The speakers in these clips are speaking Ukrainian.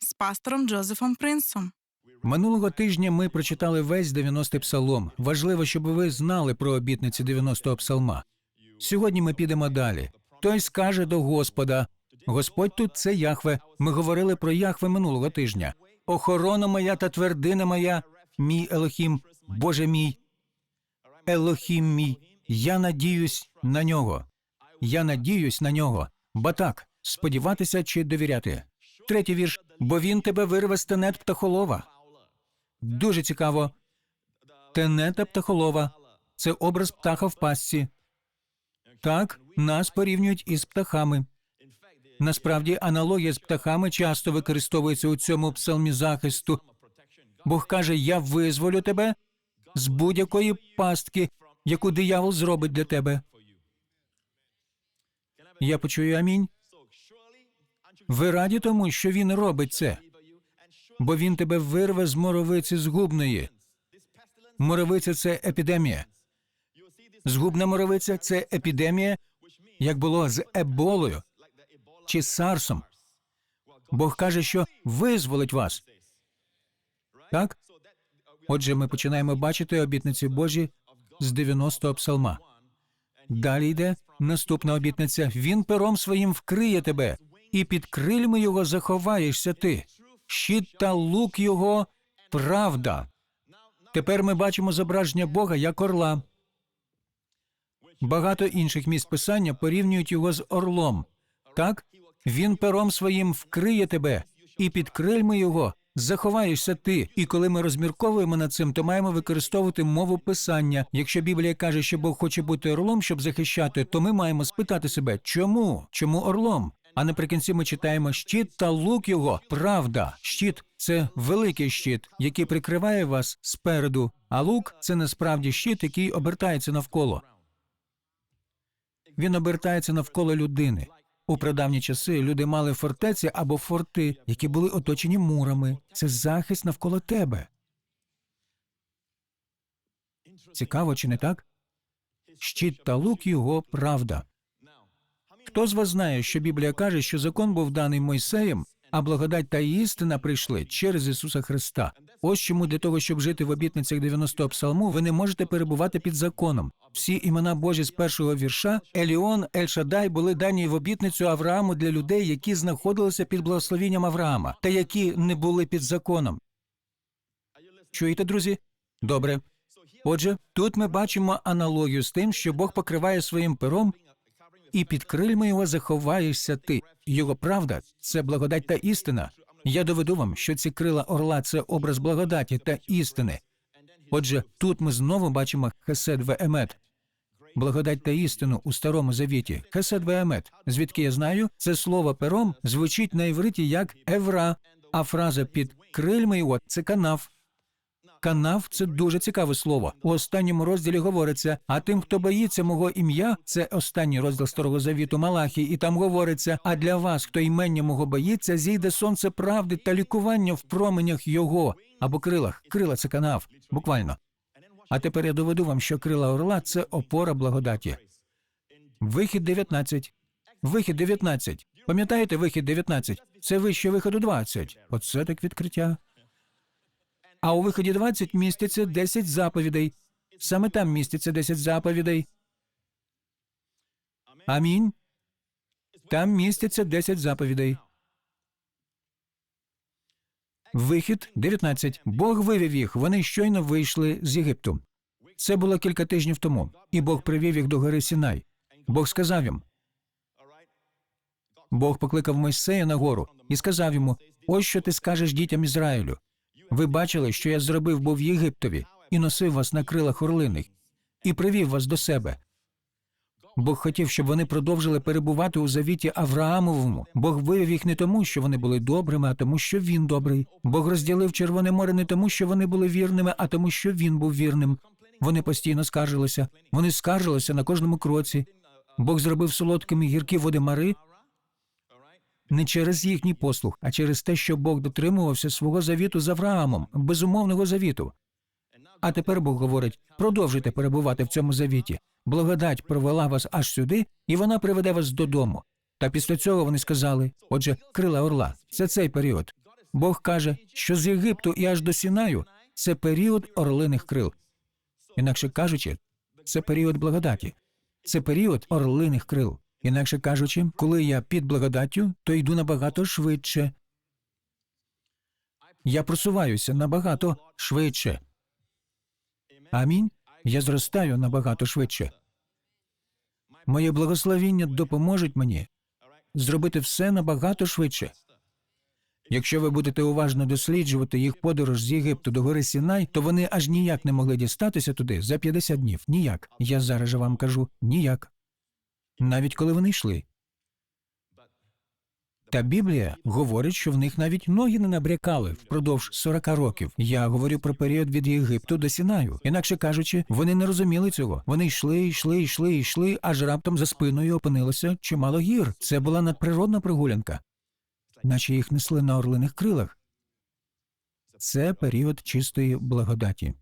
з пастором Джозефом Принсом. Минулого тижня ми прочитали весь 90-й псалом. Важливо, щоб ви знали про обітниці 90-го псалма. Сьогодні ми підемо далі. Той скаже до Господа: Господь тут це Яхве. Ми говорили про Яхве минулого тижня. Охорона моя та твердина моя, мій Елохім, Боже мій, Елохім мій. Я надіюсь на нього. Я надіюсь на нього. Батак, сподіватися чи довіряти. Третій вірш. Бо він тебе вирве з тенет птахолова. Дуже цікаво. Тенета птахолова це образ птаха в пастці. Так, нас порівнюють із птахами. Насправді, аналогія з птахами часто використовується у цьому псалмі захисту. Бог каже: Я визволю тебе з будь-якої пастки, яку диявол зробить для тебе. Я почую амінь. Ви раді тому, що він робить це, бо він тебе вирве з моровиці згубної. Моровиця це епідемія. Згубна моровиця це епідемія, як було з еболою чи сарсом. Бог каже, що визволить вас. Так? Отже, ми починаємо бачити обітниці Божі з 90-го псалма. Далі йде наступна обітниця: Він пером своїм вкриє тебе, і під крильми його заховаєшся ти. Щит та лук його правда. Тепер ми бачимо зображення Бога як орла. Багато інших місць писання порівнюють його з орлом. Так, він пером своїм вкриє тебе, і під крильми його заховаєшся ти. І коли ми розмірковуємо над цим, то маємо використовувати мову писання. Якщо Біблія каже, що Бог хоче бути орлом, щоб захищати, то ми маємо спитати себе, чому? Чому орлом? А наприкінці ми читаємо щит та лук його. Правда, щит це великий щит, який прикриває вас спереду. А лук це насправді щит, який обертається навколо. Він обертається навколо людини. У прадавні часи люди мали фортеці або форти, які були оточені мурами. Це захист навколо тебе. Цікаво, чи не так? Щит та лук його правда. Хто з вас знає, що Біблія каже, що закон був даний Мойсеєм, а благодать та істина прийшли через Ісуса Христа? Ось чому для того, щоб жити в обітницях 90-го псалму, ви не можете перебувати під законом. Всі імена Божі з першого вірша Еліон, Ель-Шадай були дані в обітницю Аврааму для людей, які знаходилися під благословінням Авраама, та які не були під законом. Чуєте, друзі? Добре. Отже, тут ми бачимо аналогію з тим, що Бог покриває своїм пером, і під крильми його заховаєшся ти. Його правда це благодать та істина. Я доведу вам, що ці крила орла це образ благодаті та істини. Отже, тут ми знову бачимо хесед веемет. Благодать та істину у старому завіті. Хесед веемет. Звідки я знаю, це слово пером звучить на івриті як евра, а фраза під крильми його це канав. Канав це дуже цікаве слово. У останньому розділі говориться: а тим, хто боїться мого ім'я, це останній розділ старого завіту Малахі, і там говориться: а для вас, хто імення мого боїться, зійде сонце правди та лікування в променях його або крилах. Крила це канав, буквально. А тепер я доведу вам, що крила орла це опора благодаті. Вихід 19. Вихід 19. Пам'ятаєте вихід 19? Це вище виходу 20. Оце так відкриття. А у виході 20 міститься 10 заповідей. Саме там міститься 10 заповідей. Амінь. Там міститься 10 заповідей. Вихід 19. Бог вивів їх. Вони щойно вийшли з Єгипту. Це було кілька тижнів тому, і Бог привів їх до гори Сінай. Бог сказав їм. Бог покликав Мойсея на гору і сказав йому: Ось що ти скажеш дітям Ізраїлю. Ви бачили, що я зробив був Єгиптові і носив вас на крилах орлиних, і привів вас до себе. Бог хотів, щоб вони продовжили перебувати у завіті Авраамовому. Бог вивів їх не тому, що вони були добрими, а тому, що він добрий. Бог розділив Червоне море не тому, що вони були вірними, а тому, що він був вірним. Вони постійно скаржилися. Вони скаржилися на кожному кроці. Бог зробив солодкими гіркі води мари не через їхній послух, а через те, що Бог дотримувався свого завіту з Авраамом, безумовного завіту. А тепер Бог говорить: продовжуйте перебувати в цьому завіті. Благодать провела вас аж сюди, і вона приведе вас додому. Та після цього вони сказали: отже, крила орла, це цей період. Бог каже, що з Єгипту і аж до Сінаю це період орлиних крил. Інакше кажучи, це період благодаті, це період орлиних крил. Інакше кажучи, коли я під благодаттю, то йду набагато швидше. Я просуваюся набагато швидше. Амінь. Я зростаю набагато швидше. Моє благословіння допоможуть мені зробити все набагато швидше. Якщо ви будете уважно досліджувати їх подорож з Єгипту до гори Сінай, то вони аж ніяк не могли дістатися туди за 50 днів. Ніяк. Я зараз же вам кажу ніяк. Навіть коли вони йшли. Та Біблія говорить, що в них навіть ноги не набрякали впродовж 40 років. Я говорю про період від Єгипту до Сінаю. Інакше кажучи, вони не розуміли цього. Вони йшли, йшли, йшли, йшли, аж раптом за спиною опинилося чимало гір. Це була надприродна прогулянка, наче їх несли на орлиних крилах. Це період чистої благодаті.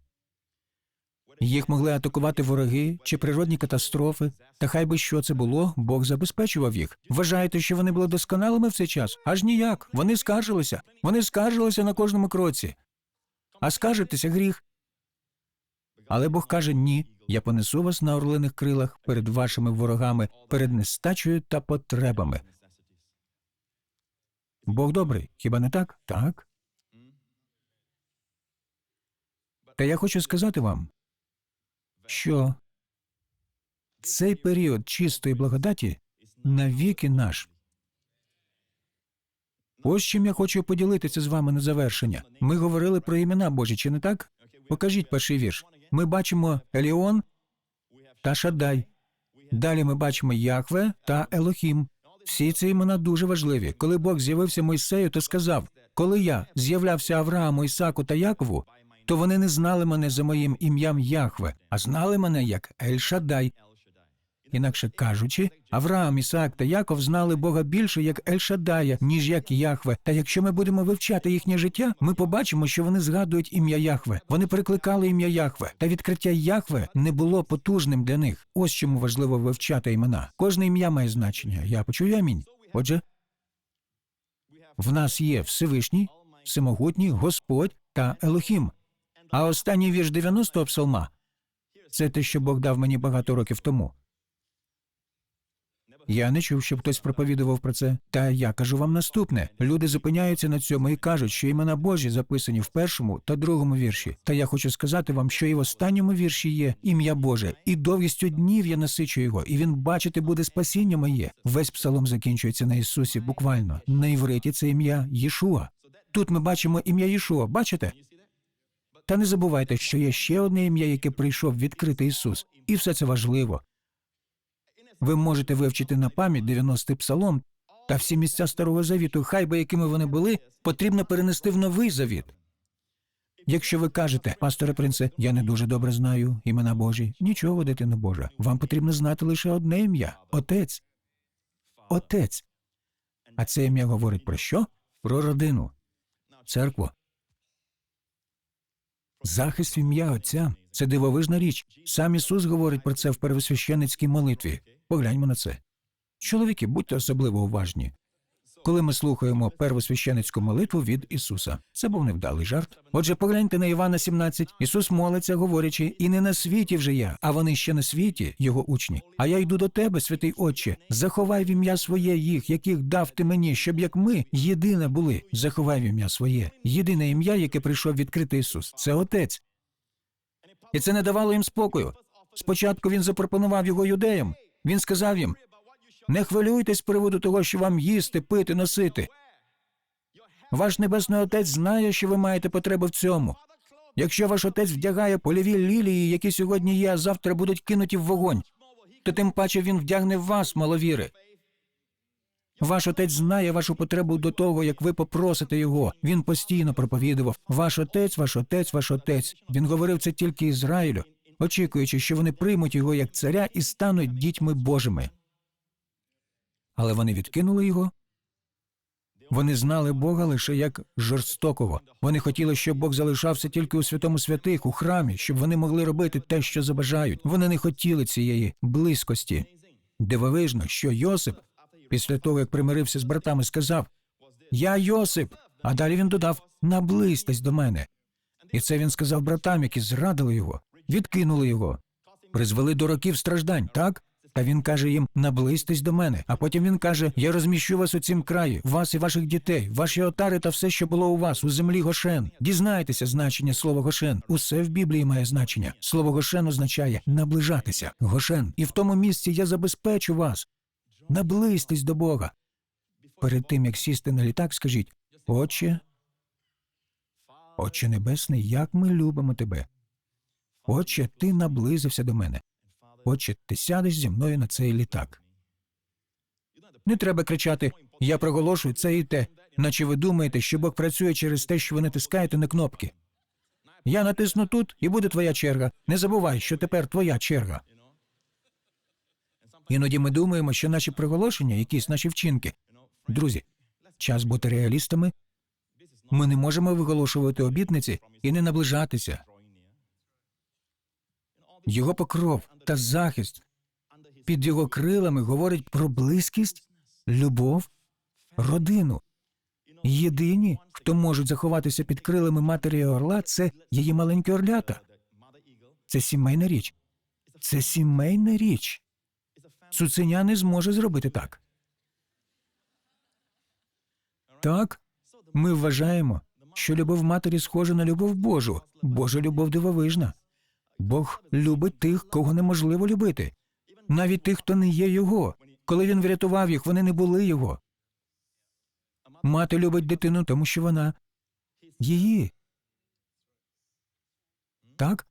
Їх могли атакувати вороги чи природні катастрофи. Та хай би що це було, Бог забезпечував їх. Вважаєте, що вони були досконалими в цей час? Аж ніяк. Вони скаржилися. Вони скаржилися на кожному кроці. А скаржитися гріх. Але Бог каже: ні, я понесу вас на орлиних крилах перед вашими ворогами, перед нестачею та потребами. Бог добрий, хіба не так? Так. Та я хочу сказати вам, що цей період чистої благодаті навіки наш. Ось чим я хочу поділитися з вами на завершення. Ми говорили про імена Божі, чи не так? Покажіть перший вірш. Ми бачимо Еліон та Шадай. Далі ми бачимо Яхве та Елохім. Всі ці імена дуже важливі. Коли Бог з'явився Мойсею, то сказав: коли я з'являвся Аврааму, Ісаку та Якову, то вони не знали мене за моїм ім'ям Яхве, а знали мене як Ель-Шадай. Інакше кажучи, Авраам, Ісаак та Яков знали Бога більше як Ель-Шадая, ніж як Яхве. Та якщо ми будемо вивчати їхнє життя, ми побачимо, що вони згадують ім'я Яхве. Вони перекликали ім'я Яхве, та відкриття Яхве не було потужним для них. Ось чому важливо вивчати імена. Кожне ім'я має значення. Я почую амінь. Отже, в нас є Всевишній, Всемогутній, Господь та Елохім. А останній вірш 90-го псалма це те, що Бог дав мені багато років тому. Я не чув, щоб хтось проповідував про це. Та я кажу вам наступне: люди зупиняються на цьому і кажуть, що імена Божі записані в першому та другому вірші. Та я хочу сказати вам, що і в останньому вірші є ім'я Боже, і довгістю днів я насичу його, і він бачити буде спасіння моє. Весь псалом закінчується на Ісусі, буквально на івриті це ім'я Єшуа. Тут ми бачимо ім'я Єшуа. Бачите? Та не забувайте, що є ще одне ім'я, яке прийшов відкрити Ісус, і все це важливо. Ви можете вивчити на пам'ять 90-й псалом та всі місця старого завіту, хай би якими вони були, потрібно перенести в новий завіт. Якщо ви кажете, пасторе принце, я не дуже добре знаю імена Божі, нічого, дитина Божа. Вам потрібно знати лише одне ім'я Отець. Отець. А це ім'я говорить про що? Про родину, церкву. Захист в ім'я Отця це дивовижна річ. Сам Ісус говорить про це в первосвященницькій молитві. Погляньмо на це. Чоловіки, будьте особливо уважні. Коли ми слухаємо первосвященницьку молитву від Ісуса, це був невдалий жарт. Отже, погляньте на Івана 17. Ісус молиться, говорячи, і не на світі вже я, а вони ще на світі, його учні. А я йду до тебе, святий Отче, заховай в ім'я своє їх, яких дав ти мені, щоб як ми єдине були. Заховай в ім'я своє. Єдине ім'я, яке прийшов відкрити Ісус, це Отець. І це не давало їм спокою. Спочатку він запропонував його юдеям. Він сказав їм: не хвилюйтесь з приводу того, що вам їсти, пити, носити. Ваш небесний отець знає, що ви маєте потребу в цьому. Якщо ваш отець вдягає польові лілії, які сьогодні є, а завтра будуть кинуті в вогонь, то тим паче він вдягне вас, маловіри. Ваш отець знає вашу потребу до того, як ви попросите його. Він постійно проповідував Ваш отець, ваш отець, ваш отець. Він говорив це тільки Ізраїлю, очікуючи, що вони приймуть його як царя і стануть дітьми Божими. Але вони відкинули його. Вони знали Бога лише як жорстокого. Вони хотіли, щоб Бог залишався тільки у святому святих, у храмі, щоб вони могли робити те, що забажають. Вони не хотіли цієї близькості. Дивовижно, що Йосип, після того як примирився з братами, сказав: Я Йосип, А далі він додав наблизьтесь до мене. І це він сказав братам, які зрадили його, відкинули його, призвели до років страждань, так? Та він каже їм наблизьтесь до мене. А потім він каже: Я розміщу вас у цім краї, вас і ваших дітей, ваші отари та все, що було у вас, у землі Гошен. Дізнайтеся значення слова Гошен. Усе в Біблії має значення. Слово Гошен означає наближатися. Гошен. І в тому місці я забезпечу вас. Наблизьтесь до Бога. Перед тим як сісти на літак, скажіть: Отче, Отче Небесний, як ми любимо тебе. Отче, ти наблизився до мене. Отче, ти сядеш зі мною на цей літак. Не треба кричати Я проголошую це і те, наче ви думаєте, що Бог працює через те, що ви натискаєте на кнопки. Я натисну тут, і буде твоя черга. Не забувай, що тепер твоя черга. Іноді ми думаємо, що наші приголошення, якісь наші вчинки. Друзі, час бути реалістами. Ми не можемо виголошувати обітниці і не наближатися. Його покров та захист під його крилами говорить про близькість, любов, родину. Єдині, хто можуть заховатися під крилами матері орла, це її маленькі орлята. Це сімейна річ. Це сімейна річ. Цуценя не зможе зробити так. Так, ми вважаємо, що любов матері схожа на любов Божу. Божа любов дивовижна. Бог любить тих, кого неможливо любити, навіть тих, хто не є його. Коли він врятував їх, вони не були його. Мати любить дитину, тому що вона її. Так?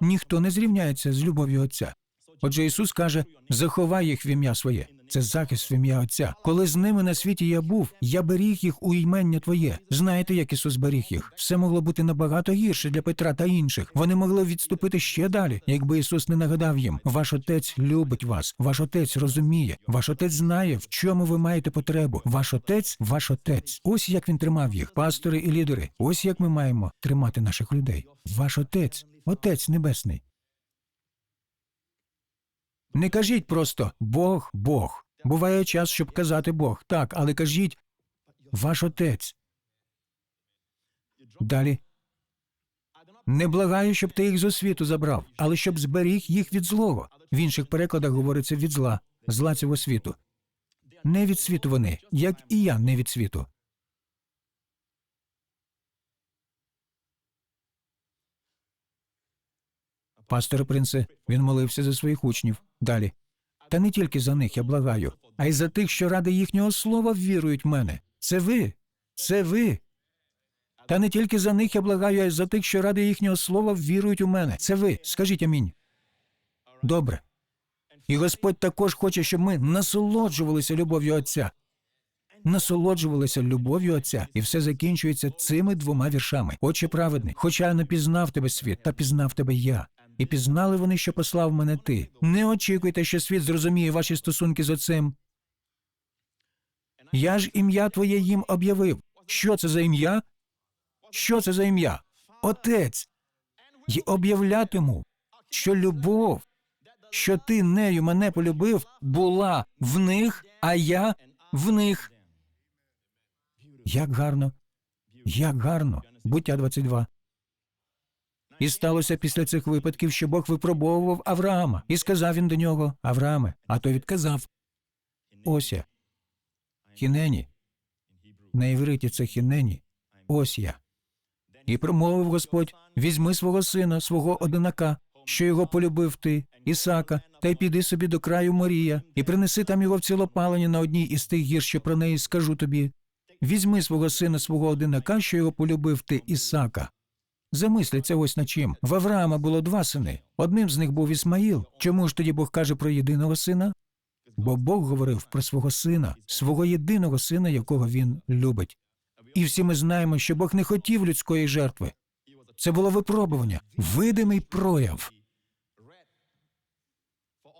Ніхто не зрівняється з любов'ю Отця. Отже, Ісус каже: заховай їх в ім'я своє. Це захист в ім'я Отця. Коли з ними на світі я був, я беріг їх у імення Твоє. Знаєте, як Ісус беріг їх? Все могло бути набагато гірше для Петра та інших. Вони могли відступити ще далі, якби Ісус не нагадав їм: ваш отець любить вас, ваш отець розуміє, ваш отець знає, в чому ви маєте потребу. Ваш отець, ваш отець. Ось як він тримав їх, пастори і лідери. Ось як ми маємо тримати наших людей. Ваш отець, отець небесний. Не кажіть просто Бог, Бог. Буває час, щоб казати Бог. Так, але кажіть ваш отець. Далі. Не благаю, щоб ти їх з освіту забрав, але щоб зберіг їх від злого. В інших перекладах говориться від зла, зла цього світу. Не від світу вони, як і я не від світу. Пасторе принце, він молився за своїх учнів. Далі. Та не тільки за них я благаю, а й за тих, що ради їхнього слова вірують в мене. Це ви. Це ви. Та не тільки за них я благаю, а й за тих, що ради їхнього слова вірують у мене. Це ви. Скажіть амінь. Добре. І Господь також хоче, щоб ми насолоджувалися любов'ю Отця. Насолоджувалися любов'ю Отця, і все закінчується цими двома віршами. Отче праведний, хоча я не пізнав тебе світ, та пізнав тебе я. І пізнали вони, що послав мене ти. Не очікуйте, що світ зрозуміє ваші стосунки з отцем. Я ж ім'я твоє їм об'явив. Що це за ім'я? Що це за ім'я? Отець. І об'являтиму, що любов, що ти нею мене полюбив, була в них, а я в них. Як гарно, як гарно. Буття 22. І сталося після цих випадків, що Бог випробовував Авраама, і сказав він до нього Аврааме, а той відказав Ось я. Хінені. На івриті це хінені. Ось я. І промовив Господь: візьми свого сина, свого одинака, що його полюбив ти, Ісака, та й піди собі до краю Морія, і принеси там його в цілопалення на одній із тих гір, що про неї скажу тобі. Візьми свого сина, свого одинака, що його полюбив ти, Ісака. Замисліться ось на чим. В Авраама було два сини. Одним з них був Ісмаїл. Чому ж тоді Бог каже про єдиного сина? Бо Бог говорив про свого сина, свого єдиного сина, якого він любить. І всі ми знаємо, що Бог не хотів людської жертви. Це було випробування, видимий прояв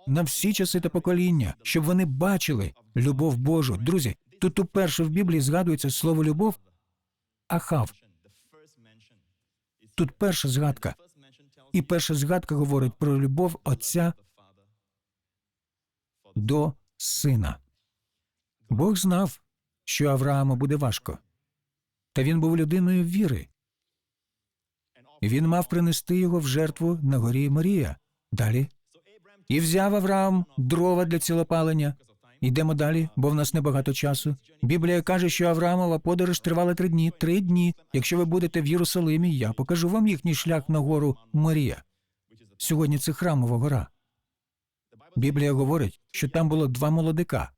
на всі часи та покоління, щоб вони бачили любов Божу. Друзі, тут уперше в Біблії згадується слово любов Ахав. Тут перша згадка. І перша згадка говорить про любов Отця до сина. Бог знав, що Аврааму буде важко. Та він був людиною віри. Він мав принести його в жертву на горі Марія. Далі. І взяв Авраам дрова для цілопалення. Йдемо далі, бо в нас небагато часу. Біблія каже, що Авраамова подорож тривала три дні. Три дні. Якщо ви будете в Єрусалимі, я покажу вам їхній шлях на гору Марія. Сьогодні це храмова гора. Біблія говорить, що там було два молодика,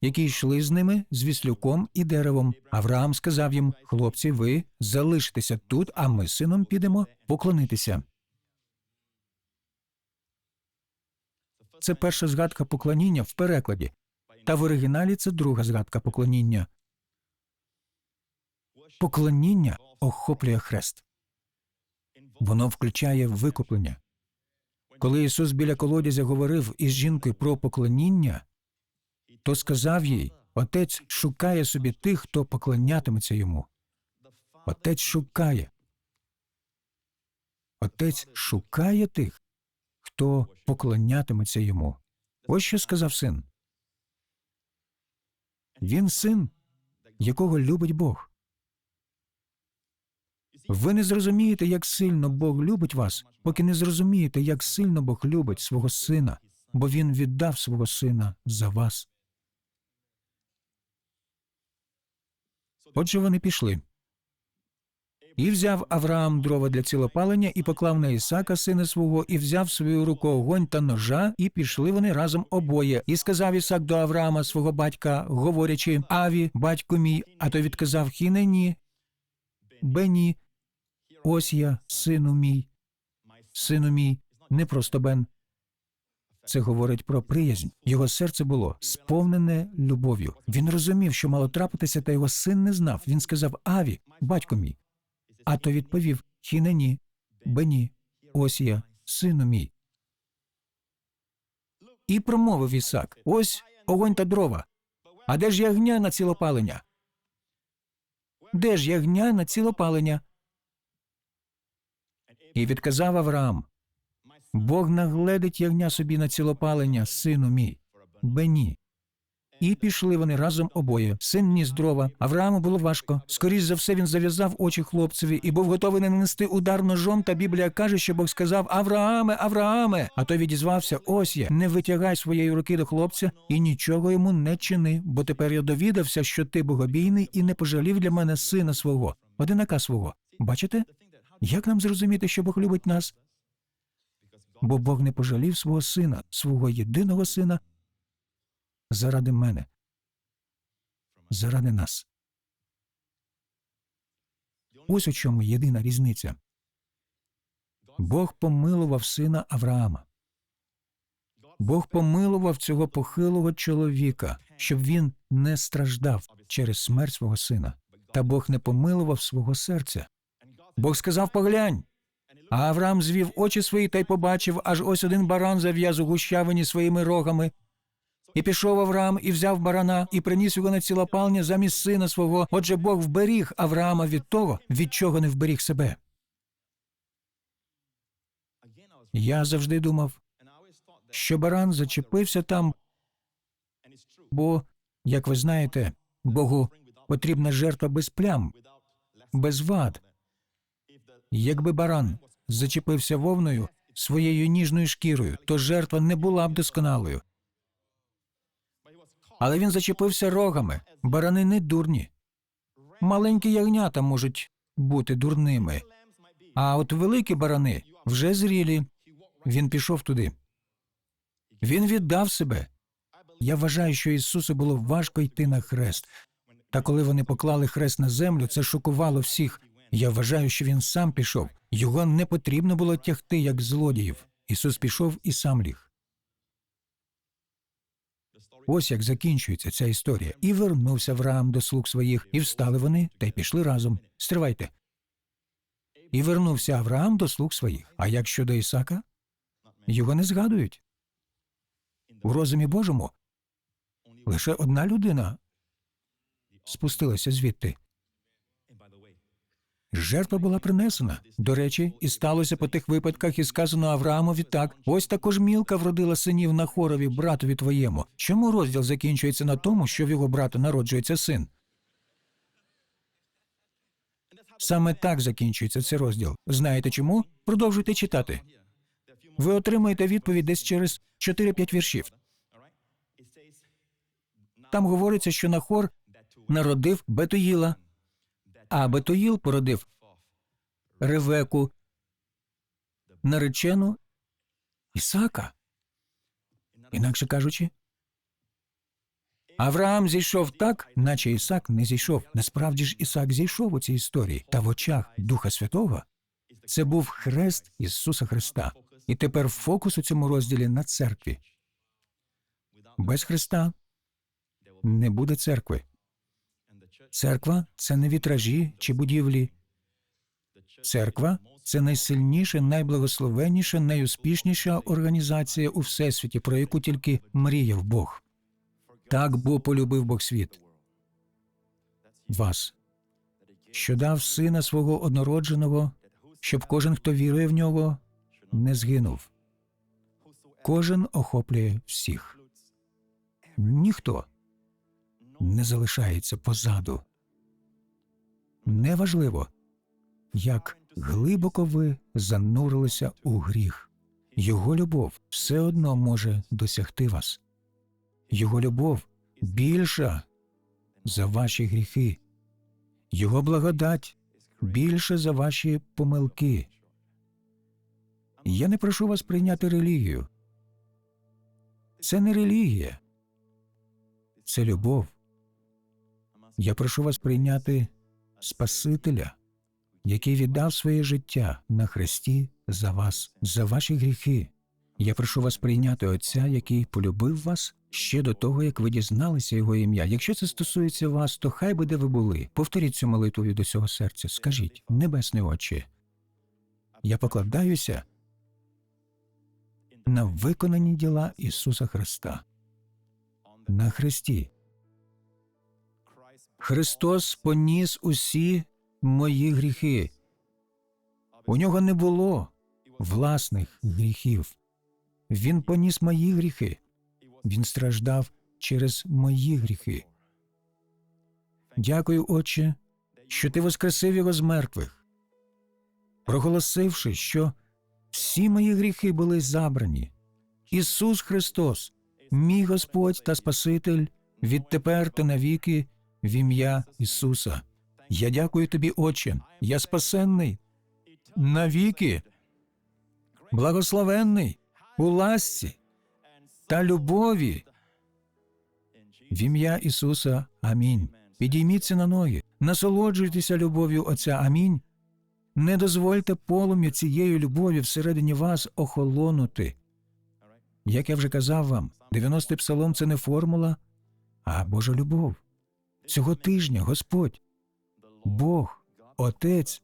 які йшли з ними з віслюком і деревом. Авраам сказав їм: хлопці, ви залишитеся тут, а ми з сином підемо поклонитися. Це перша згадка поклоніння в перекладі, та в оригіналі це друга згадка поклоніння. Поклоніння охоплює хрест. Воно включає викуплення. Коли Ісус біля колодязя говорив із жінкою про поклоніння, то сказав їй: Отець шукає собі тих, хто поклонятиметься йому. Отець шукає. Отець шукає тих, хто поклонятиметься йому. Ось що сказав син. Він син, якого любить Бог. Ви не зрозумієте, як сильно Бог любить вас, поки не зрозумієте, як сильно Бог любить свого сина, бо він віддав свого сина за вас. Отже, вони пішли. І взяв Авраам дрова для цілопалення і поклав на Ісака, сина свого, і взяв свою руку огонь та ножа, і пішли вони разом обоє. І сказав Ісак до Авраама, свого батька, говорячи: Аві, батько мій, а той відказав Хінені, Бені, ось я, сину мій, сину мій, не просто Бен. Це говорить про приязнь. Його серце було сповнене любов'ю. Він розумів, що мало трапитися, та його син не знав. Він сказав Аві, батько мій. А то відповів Хінені, Бені, ось я, сину мій. І промовив Ісак: Ось огонь та дрова. А де ж ягня на цілопалення? Де ж ягня на цілопалення? І відказав Авраам: Бог нагледить ягня собі на цілопалення, сину мій, Бені. І пішли вони разом обоє. Син ніс. Аврааму було важко. Скоріш за все, він зав'язав очі хлопцеві і був готовий нанести удар ножом. Та Біблія каже, що Бог сказав Аврааме, Аврааме. А той відізвався: Ось я, не витягай своєї руки до хлопця і нічого йому не чини, бо тепер я довідався, що ти богобійний і не пожалів для мене сина свого, одинака свого. Бачите? Як нам зрозуміти, що Бог любить нас? Бо Бог не пожалів свого сина, свого єдиного сина, заради мене, заради нас. Ось у чому єдина різниця. Бог помилував сина Авраама. Бог помилував цього похилого чоловіка, щоб він не страждав через смерть свого сина. Та Бог не помилував свого серця. Бог сказав поглянь. А Авраам звів очі свої та й побачив, аж ось один баран зав'яз у гущавині своїми рогами. І пішов Авраам і взяв барана, і приніс його на цілопалення замість сина свого. Отже, Бог вберіг Авраама від того, від чого не вберіг себе. Я завжди думав, що баран зачепився там, бо, як ви знаєте, Богу потрібна жертва без плям, без вад. Якби баран зачепився вовною своєю ніжною шкірою, то жертва не була б досконалою. Але він зачепився рогами. Барани не дурні. Маленькі ягнята можуть бути дурними. А от великі барани вже зрілі. Він пішов туди. Він віддав себе. Я вважаю, що Ісусу було важко йти на хрест. Та коли вони поклали хрест на землю, це шокувало всіх. Я вважаю, що він сам пішов. Його не потрібно було тягти, як злодіїв. Ісус пішов і сам ліг. Ось як закінчується ця історія. І вернувся Авраам до слуг своїх, і встали вони та й пішли разом. Стривайте. І вернувся Авраам до слуг своїх. А як щодо Ісака? Його не згадують. У розумі Божому лише одна людина спустилася звідти. Жертва була принесена. До речі, і сталося по тих випадках, і сказано Авраамові так. Ось також мілка вродила синів на хорові, братові твоєму. Чому розділ закінчується на тому, що в його брата народжується син? Саме так закінчується цей розділ. Знаєте чому? Продовжуйте читати. Ви отримаєте відповідь десь через 4-5 віршів. Там говориться, що Нахор народив Бетуїла, а Бетуїл породив Ревеку, наречену Ісака. Інакше кажучи, Авраам зійшов так, наче Ісак не зійшов. Насправді ж Ісак зійшов у цій історії, та в очах Духа Святого це був хрест Ісуса Христа. І тепер фокус у цьому розділі на церкві. Без Христа не буде церкви. Церква це не вітражі чи будівлі. Церква це найсильніша, найблагословенніша, найуспішніша організація у всесвіті, про яку тільки мріяв Бог. Так бо полюбив Бог світ. Вас, що дав сина свого однородженого, щоб кожен, хто вірує в нього, не згинув. Кожен охоплює всіх. Ніхто не залишається позаду. Неважливо, як глибоко ви занурилися у гріх. Його любов все одно може досягти вас. Його любов більша за ваші гріхи. Його благодать більше за ваші помилки. Я не прошу вас прийняти релігію. Це не релігія, це любов. Я прошу вас прийняти Спасителя, який віддав своє життя на хресті за вас, за ваші гріхи. Я прошу вас прийняти Отця, який полюбив вас ще до того, як ви дізналися його ім'я. Якщо це стосується вас, то хай би де ви були. Повторіть цю молитву від усього серця. Скажіть, небесне Отче, я покладаюся на виконані діла Ісуса Христа. На хресті. Христос поніс усі мої гріхи. У нього не було власних гріхів. Він поніс мої гріхи. Він страждав через мої гріхи. Дякую, Отче, що ти воскресив його з мертвих, проголосивши, що всі мої гріхи були забрані. Ісус Христос, мій Господь та Спаситель, відтепер та навіки в ім'я Ісуса. Я дякую тобі, Отче, я спасенний навіки, благословенний у ласці та любові. В ім'я Ісуса. Амінь. Підійміться на ноги, насолоджуйтеся любов'ю Отця. Амінь. Не дозвольте полум'ю цієї любові всередині вас охолонути. Як я вже казав вам, 90-й псалом це не формула, а Божа любов. Цього тижня Господь, Бог, Отець,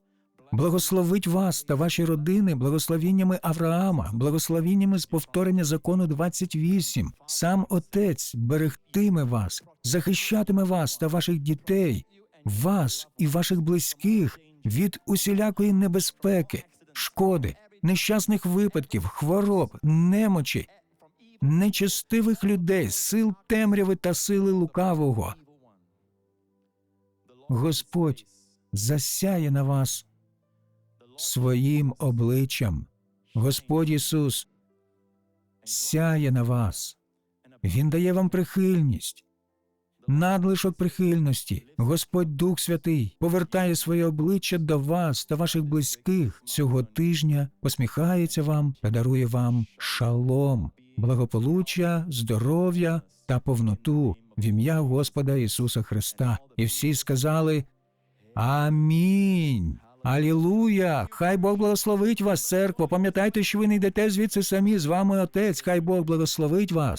благословить вас та ваші родини благословіннями Авраама, благословіннями з повторення закону 28. Сам Отець берегтиме вас, захищатиме вас та ваших дітей, вас і ваших близьких від усілякої небезпеки, шкоди, нещасних випадків, хвороб, немочі, нечестивих людей, сил темряви та сили лукавого. Господь засяє на вас своїм обличчям. Господь Ісус сяє на вас. Він дає вам прихильність, надлишок прихильності. Господь Дух Святий повертає своє обличчя до вас та ваших близьких цього тижня, посміхається вам та дарує вам шалом, благополуччя, здоров'я та повноту в ім'я Господа Ісуса Христа. І всі сказали Амінь. Алілуя! Хай Бог благословить вас, церква. Пам'ятайте, що ви не йдете звідси самі. З вами Отець. Хай Бог благословить вас.